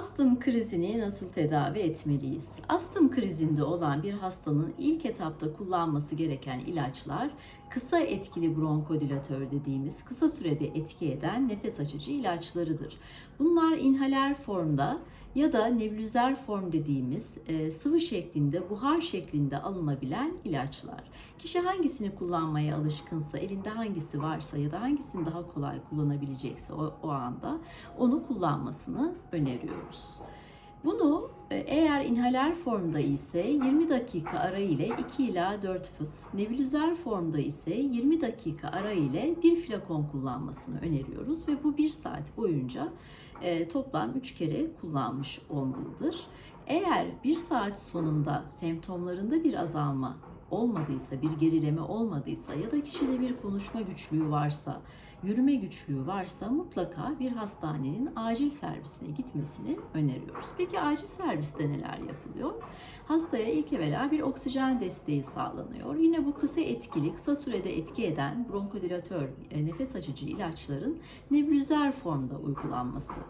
Astım krizini nasıl tedavi etmeliyiz? Astım krizinde olan bir hastanın ilk etapta kullanması gereken ilaçlar kısa etkili bronkodilatör dediğimiz kısa sürede etki eden nefes açıcı ilaçlarıdır. Bunlar inhaler formda ya da nebulüzer form dediğimiz e, sıvı şeklinde, buhar şeklinde alınabilen ilaçlar. Kişi hangisini kullanmaya alışkınsa, elinde hangisi varsa ya da hangisini daha kolay kullanabilecekse o, o anda onu kullanmasını öneriyoruz. Bunu e, eğer inhaler formda ise 20 dakika ara ile 2 ila 4 fıs, nebulüzer formda ise 20 dakika ara ile bir flakon kullanmasını öneriyoruz ve bu 1 saat boyunca e, toplam 3 kere kullanmış olmalıdır. Eğer 1 saat sonunda semptomlarında bir azalma olmadıysa, bir gerileme olmadıysa ya da kişide bir konuşma güçlüğü varsa, yürüme güçlüğü varsa mutlaka bir hastanenin acil servisine gitmesini öneriyoruz. Peki acil serviste neler yapılıyor? Hastaya ilk evvela bir oksijen desteği sağlanıyor. Yine bu kısa etkili, kısa sürede etki eden bronkodilatör, e, nefes açıcı ilaçların nebulüzer formda uygulanması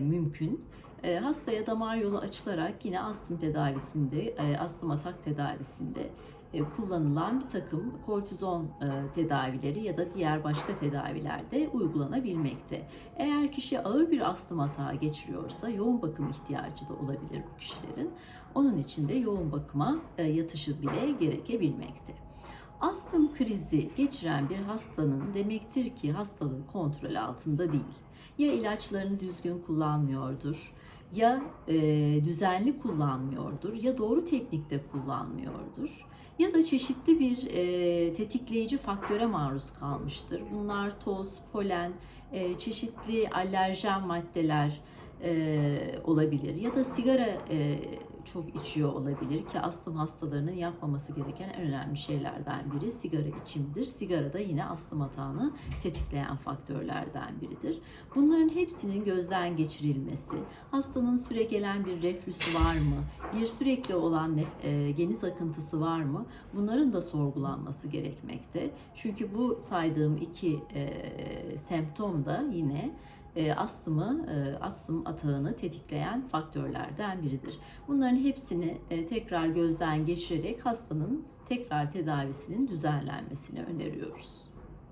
mümkün. E, hastaya damar yolu açılarak yine astım tedavisinde, e, astım atak tedavisinde e, kullanılan bir takım kortizon e, tedavileri ya da diğer başka tedaviler de uygulanabilmekte. Eğer kişi ağır bir astım atağı geçiriyorsa yoğun bakım ihtiyacı da olabilir bu kişilerin. Onun için de yoğun bakıma e, yatışı bile gerekebilmekte. Astım krizi geçiren bir hastanın demektir ki hastalığı kontrol altında değil. Ya ilaçlarını düzgün kullanmıyordur, ya e, düzenli kullanmıyordur, ya doğru teknikte kullanmıyordur ya da çeşitli bir e, tetikleyici faktöre maruz kalmıştır. Bunlar toz, polen, e, çeşitli alerjen maddeler e, olabilir ya da sigara e, çok içiyor olabilir ki astım hastalarının yapmaması gereken en önemli şeylerden biri sigara içimidir. Sigara da yine astım atağını tetikleyen faktörlerden biridir. Bunların hepsinin gözden geçirilmesi, hastanın süre gelen bir reflüsü var mı, bir sürekli olan nef- e, geniz akıntısı var mı, bunların da sorgulanması gerekmekte. Çünkü bu saydığım iki e, semptom da yine e, astımı, e, astım atağını tetikleyen faktörlerden biridir. Bunların hepsini e, tekrar gözden geçirerek hastanın tekrar tedavisinin düzenlenmesini öneriyoruz.